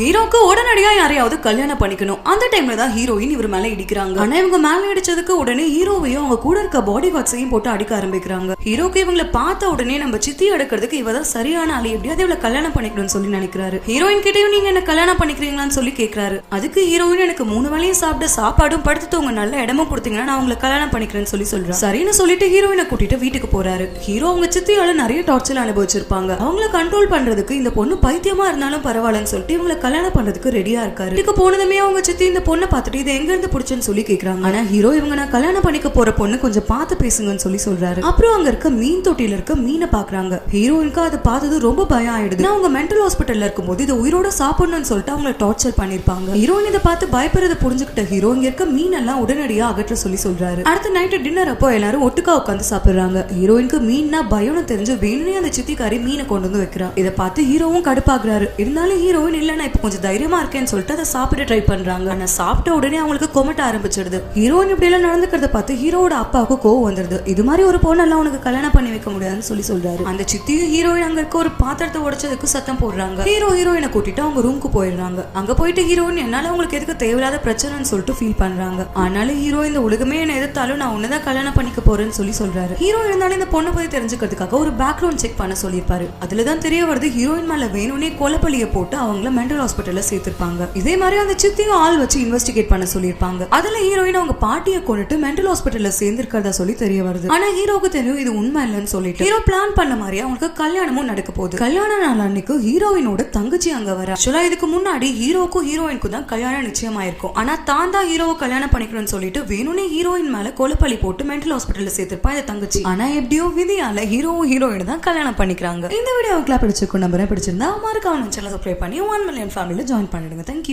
ஹீரோக்கு உடனடியா யாரையாவது கல்யாணம் பண்ணிக்கணும். அந்த டைம்ல தான் ஹீரோயின் இவர் மேல இடிக்கிறாங்க. ஆனா இவங்க மேல இடிச்சதுக்கு உடனே ஹீரோவையும் அவங்க கூட இருக்க பாடி கார்ட்ஸையும் போட்டு அடிக்க ஆரம்பிக்கிறாங்க. ஹீரோக்கு இவங்கள பார்த்த உடனே நம்ம சித்தி எடுக்கிறதுக்கு இவ தான் சரியான ஆளு. எப்படியாவது இவளை கல்யாணம் பண்ணிக்கணும்னு சொல்லி நினைக்கிறாரு. ஹீரோயின் கிட்டயும் நீங்க என்ன கல்யாணம் பண்ணிக்கிறீங்களான்னு சொல்லி கேட்கிறாரு அதுக்கு ஹீரோயின் எனக்கு மூணு வேலையும் சாப்பிட சாப்பாடும் படுத்துட்டு நல்ல இடமும் கொடுத்தீங்கன்னா நான் உங்களை கல்யாணம் பண்ணிக்கிறேன்னு சொல்லி சொல்றேன் சரின்னு சொல்லிட்டு ஹீரோயினை கூட்டிட்டு வீட்டுக்கு போறாரு. ஹீரோ அவங்க சித்தியால நிறைய டார்ச்சர் அனுபவிச்சிருப்பாங்க. அவங்கள கண்ட்ரோல் பண்றதுக்கு இந்த பொண்ணு பைத்தியமா இருந்தாலும் பரவாயில்லன்னு சொல்லிட்டு இவங்களை கல்யாணம் பண்றதுக்கு ரெடியா இருக்காரு. இதுக்கு போனதுமே அவங்க சித்தி இந்த பொண்ணை பார்த்துட்டு இது எங்க இருந்து பிடிச்சுன்னு சொல்லி கேக்குறாங்க. ஆனா ஹீரோ இவங்க நான் கல்யாணம் பண்ணிக்க போற பொண்ணு கொஞ்சம் பார்த்து பேசுங்கன்னு சொல்லி சொல்றாரு. அப்புறம் அங்க இருக்க மீன் தொட்டியில இருக்க மீனை பாக்குறாங்க ஹீரோயினுக்கு அதை பார்த்தது ரொம்ப பயம் ஆயிடுது. அவங்க மென்டல் ஹாஸ்பிட்டல்ல இருக்கும்போது இதை உயிரோட சாப்பிடணும்னு சொல்லிட்டு அவங்கள டார்ச்சர் பண்ணிருப்பாங்க ஹீரோயின் இதை பார்த்து பயப்படுறத புரிஞ்சுக்கிட்ட ஹீரோ இங்க இருக்க மீன் எல்லாம் உடனடியா அகற்ற சொல்லி சொல்றாரு. அடுத்த நைட்டு டின்னர் அப்போ எல்லாரும் ஒட்டுக்கா உட்காந்து சாப்பிடுறாங்க. ஹீரோயினுக்கு மீன்னா பயம்னு தெரிஞ்சு வேணும்னே அந்த சித்திக்காரி மீனை கொண்டு வந்து வைக்கிறா இதை பார்த்து ஹீரோவும் கடுப்பாக்குறாரு இருந்தாலும் ஹீரோயின் இல்ல நான் இப்ப கொஞ்சம் தைரியமா இருக்கேன்னு சொல்லிட்டு அதை சாப்பிட ட்ரை பண்றாங்க. ஆனா சாப்பிட்ட உடனே அவங்களுக்கு கொமட்ட ஆரம்பிச்சிடுது. ஹீரோயின் இப்படி எல்லாம் நடந்துக்கிறத பார்த்து ஹீரோட அப்பாவுக்கு கோவம் வந்துருது இது மாதிரி ஒரு பொண்ணெல்லாம் உனக்கு கல்யாணம் பண்ணி வைக்க முடியாதுன்னு சொல்லி சொல்றாரு. அந்த சித்தியும் ஹீரோயின் அங்க இருக்க ஒரு பாத்திரத்தை உடைச்சதுக்கு சத்தம் போடுறாங்க. ஹீரோ ஹீரோயினை கூட்டிட்டு அவங்க ரூமுக்கு போயிடுறாங்க. அங்க போயிட்டு ஹீரோயின் என்னால உங்களுக்கு எதுக்கு தேவையில்லாத பிரச்சனைன்னு சொல்லிட்டு ஃபீல் பண்றாங்க. ஆனாலும் ஹீரோ இந்த உலகமே என்ன எதிர்த்தாலும் நான் உன்னதான் கல்யாணம் பண்ணிக்க போறேன்னு சொல்லி சொல்றாரு. ஹீரோ இருந்தாலும் இந்த பொண்ணை பத்தி தெரிஞ்சுக்கிறதுக்காக ஒரு பேக்ரவுண்ட் செக் பண்ண சொல்லியிருப்பாரு. அதுல தான் தெரிய வருது ஹீரோயின் மேல வேணும்னே கொலப்பலியை போட்டு அவங்கள மென்டல் ஹாஸ்பிட்டல்ல சேர்த்திருப்பாங்க. இதே மாதிரி அந்த சித்தியும் ஆள் வச்சு இன்வெஸ்டிகேட் பண்ண சொல்லியிருப்பாங்க. அதுல ஹீரோயின் அவங்க பாட்டியை கொண்டுட்டு மென்டல் ஹாஸ்பிட்டல்ல சேர்ந்திருக்கிறதா சொல்லி தெரிய வருது. ஆனா ஹீரோக்கு தெரியும் இது உண்மை இல்லைன்னு சொல்லிட்டு. ஹீரோ பிளான் பண்ண மாதிரி அவங்களுக்கு கல்யாணமும் நடக்க போகுது. கல்யாண நாள் அன்னைக்கு ஹீரோயினோட தங்கச்சி அங்க வர. ஆக்சுவலா இதுக்கு முன்னாடி ஹீரோக்கும் ஹீரோயினுக்கும் தான் கல்யாணம் நிச்சயமாயிருக்கும். ஆனா தான் தான் ஹீரோவை கல்யாணம் பண்ணிக்கணும்னு சொல்லிட்டு வேணும்னே ஹீரோயின் மேல கொலைப்பழி போட்டு மென்டல் ஹாஸ்பிட்டல்ல சேர்த்திருப்பா இந்த தங்கச்சி. ஆனா எப்படியோ விதியால ஹீரோவும் ஹீரோயின் தான் கல்யாணம் பண்ணிக்கிறாங்க. இந்த வீடியோ உங்களுக்கு பிடிச்சிருக்கும் நம்பரை பிடிச்சிருந்தா மறக்காம சேனல் சப்ஸ்கிரைப் பண்ணி ஒன் மில்லியன் ஃபேமிலியில ஜாயின் பண்ணிடுங்க. Thank you